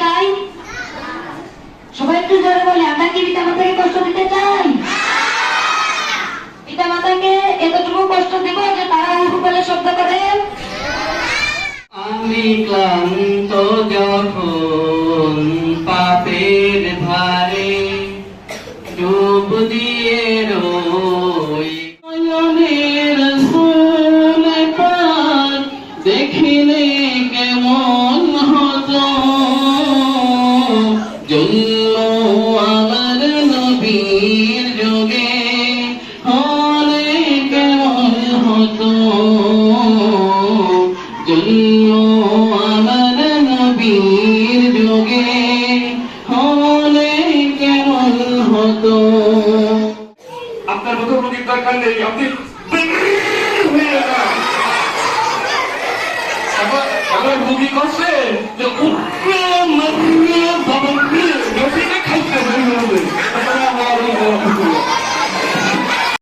চাই? সবাই একটু বলে, আমরা কি পিতামাতাকে কষ্ট দিতে চাই? পিতামাতাকে এতটুকু কষ্ট দেব যে তারা বলে শব্দ করে আমি ক্লান্ত যখন পাপের জন্য আমার নবীর যোগে হলে কেমন হতো আপনার মতো রোগীর দরকার নেই আপনি আবার রোগী করছে যে